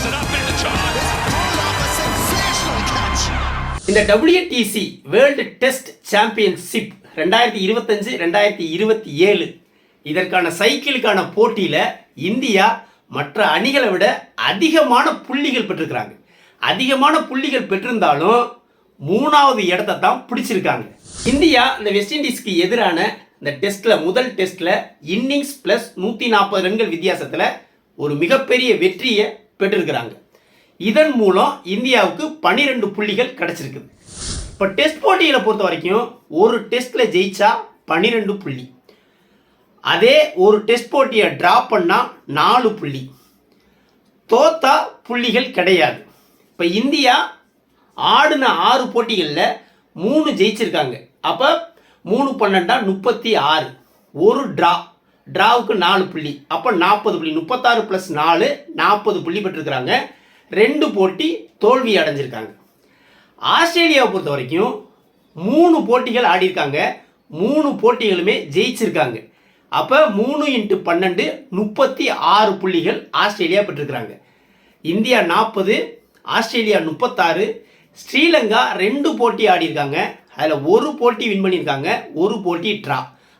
picks it up in the charge. இந்த WTC world test championship ரெண்டாயிரத்தி இருபத்தஞ்சு ரெண்டாயிரத்தி இருபத்தி ஏழு இதற்கான சைக்கிளுக்கான போட்டியில் இந்தியா மற்ற அணிகளை விட அதிகமான புள்ளிகள் பெற்றிருக்கிறாங்க. அதிகமான புள்ளிகள் பெற்றிருந்தாலும் மூணாவது இடத்தை தான் பிடிச்சிருக்காங்க. இந்தியா இந்த வெஸ்ட் இண்டீஸ்க்கு எதிரான இந்த டெஸ்ட்டில் முதல் டெஸ்ட்டில் இன்னிங்ஸ் ப்ளஸ் நூற்றி நாற்பது ரன்கள் வித்தியாசத்தில் ஒரு மிகப்பெரிய வெற்றியை பெற்றிருக்கிறாங்க. இதன் மூலம் இந்தியாவுக்கு 12 புள்ளிகள் கிடைச்சிருக்குது. இப்போ டெஸ்ட் போட்டிகளை பொறுத்த வரைக்கும் ஒரு டெஸ்ட்டில் ஜெயிச்சா 12 புள்ளி. அதே ஒரு டெஸ்ட் போட்டியை ட்ரா பண்ணால் நாலு புள்ளி. தோத்தா புள்ளிகள் கிடையாது. இப்போ இந்தியா ஆடின ஆறு போட்டிகளில் மூணு ஜெயிச்சிருக்காங்க. அப்போ மூணு பன்னெண்டா முப்பத்தி ஆறு. ஒரு ட்ரா ட்ராவுக்கு நாலு புள்ளி அப்போ நாற்பது புள்ளி முப்பத்தாறு ப்ளஸ் நாலு நாற்பது புள்ளி பெற்றிருக்கிறாங்க. ரெண்டு போட்டி தோல்வி அடைஞ்சிருக்காங்க. ஆஸ்திரேலியாவை பொறுத்த வரைக்கும் மூணு போட்டிகள் ஆடியிருக்காங்க. மூணு போட்டிகளுமே ஜெயிச்சிருக்காங்க. அப்போ மூணு இன்ட்டு பன்னெண்டு முப்பத்தி ஆறு புள்ளிகள் ஆஸ்திரேலியா பெற்றிருக்கிறாங்க. இந்தியா நாற்பது ஆஸ்திரேலியா முப்பத்தாறு ஸ்ரீலங்கா ரெண்டு போட்டி ஆடியிருக்காங்க. அதில் ஒரு போட்டி வின் பண்ணியிருக்காங்க ஒரு போட்டி ட்ரா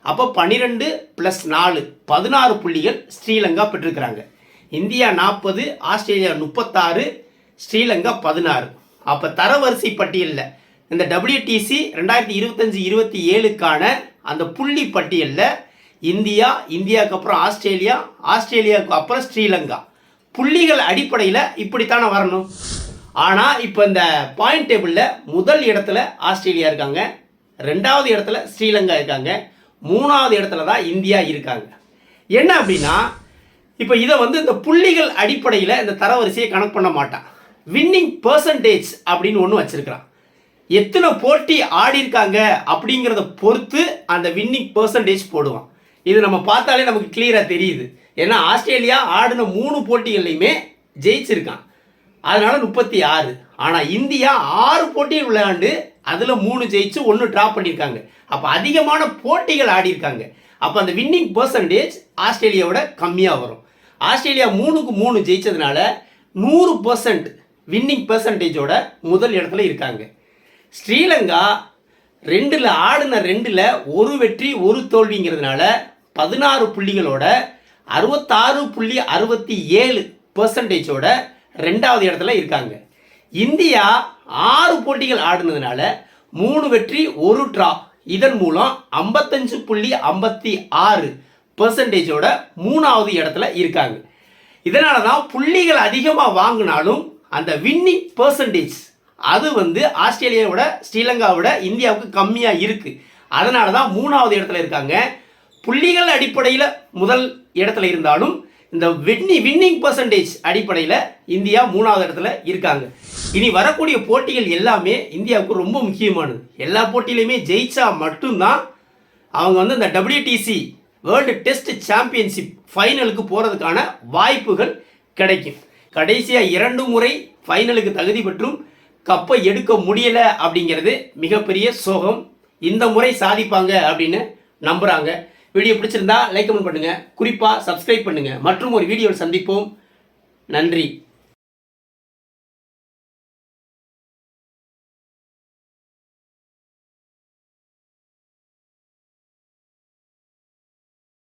அப்போ பன்னிரெண்டு ப்ளஸ் நாலு பதினாறு புள்ளிகள் ஸ்ரீலங்கா பெற்றிருக்கிறாங்க. இந்தியா நாற்பது ஆஸ்திரேலியா முப்பத்தாறு ஸ்ரீலங்கா பதினாறு. அப்போ தரவரிசை பட்டியலில் இந்த டபிள்யூடிசி ரெண்டாயிரத்தி இருபத்தஞ்சி இருபத்தி ஏழுக்கான அந்த புள்ளி பட்டியலில் இந்தியா இந்தியாவுக்கு அப்புறம் ஆஸ்திரேலியா ஆஸ்திரேலியாவுக்கு அப்புறம் ஸ்ரீலங்கா. புள்ளிகள் அடிப்படையில் இப்படித்தானே வரணும். ஆனால் இப்போ இந்த பாயிண்ட் டேபிளில் முதல் இடத்துல ஆஸ்திரேலியா இருக்காங்க ரெண்டாவது இடத்துல ஸ்ரீலங்கா இருக்காங்க. மூணாவது இடத்துல தான் இந்தியா இருக்காங்க. என்ன அப்படின்னா இப்போ இதை வந்து இந்த புள்ளிகள் அடிப்படையில் இந்த தரவரிசையை கணக்கு பண்ண மாட்டான். வின்னிங் பர்சன்டேஜ் அப்படின்னு ஒன்று வச்சுருக்கிறான். எத்தனை போட்டி ஆடியிருக்காங்க அப்படிங்கிறத பொறுத்து அந்த வின்னிங் பர்சன்டேஜ் போடுவான். இது நம்ம பார்த்தாலே நமக்கு கிளியராக தெரியுது. ஏன்னா ஆஸ்திரேலியா ஆடின மூணு போட்டிகள்லையுமே ஜெயிச்சிருக்கான். அதனால முப்பத்தி ஆறு. ஆனால் இந்தியா ஆறு போட்டியில் விளையாண்டு அதில் மூணு ஜெயிச்சு ஒன்று ட்ரா பண்ணியிருக்காங்க. அப்போ அதிகமான போட்டிகள் ஆடியிருக்காங்க. அப்போ அந்த வின்னிங் பர்சன்டேஜ் ஆஸ்திரேலியாவோட கம்மியாக வரும். ஆஸ்திரேலியா மூணுக்கு மூணு ஜெயிச்சதுனால நூறு பர்சன்ட் வின்னிங் பர்சன்டேஜோட முதல் இடத்துல இருக்காங்க. ஸ்ரீலங்கா ரெண்டில் ஆடின ரெண்டில் ஒரு வெற்றி ஒரு தோல்விங்கிறதுனால பதினாறு புள்ளிகளோட அறுபத்தாறு புள்ளி அறுபத்தி ஏழு பர்சன்டேஜோட ரெண்டாவது இடத்துல இருக்காங்க. இந்தியா ஆறு போட்டிகள் ஆடினதுனால மூணு வெற்றி ஒரு ட்ரா இதன் மூலம் ஐம்பத்தஞ்சு புள்ளி ஐம்பத்தி ஆறு பர்சன்டேஜோட மூணாவது இடத்துல இருக்காங்க. இதனால தான் புள்ளிகள் அதிகமாக வாங்கினாலும் அந்த வின்னிங் பர்சன்டேஜ் அது வந்து ஆஸ்திரேலியாவோட ஸ்ரீலங்காவோட இந்தியாவுக்கு கம்மியாக இருக்குது அதனால தான் மூணாவது இடத்துல இருக்காங்க. புள்ளிகள் அடிப்படையில் முதல் இடத்துல இருந்தாலும் இந்த வின்னி வின்னிங் பர்சன்டேஜ் அடிப்படையில் இந்தியா மூணாவது இடத்துல இருக்காங்க. இனி வரக்கூடிய போட்டிகள் எல்லாமே இந்தியாவுக்கு ரொம்ப முக்கியமானது. எல்லா போட்டியிலையுமே ஜெயிச்சா மட்டும்தான் அவங்க வந்து இந்த டபிள்யூடிசி வேர்ல்டு டெஸ்ட் சாம்பியன்ஷிப் ஃபைனலுக்கு போகிறதுக்கான வாய்ப்புகள் கிடைக்கும். கடைசியாக இரண்டு முறை ஃபைனலுக்கு தகுதி பெற்றும் கப்பை எடுக்க முடியலை அப்படிங்கிறது மிகப்பெரிய சோகம். இந்த முறை சாதிப்பாங்க அப்படின்னு நம்புகிறாங்க வீடியோ பிடிச்சிருந்தா லைக் கமெண்ட் பண்ணுங்கள் குறிப்பாக சப்ஸ்கிரைப் பண்ணுங்கள் மற்றும் ஒரு வீடியோவில் சந்திப்போம். நன்றி.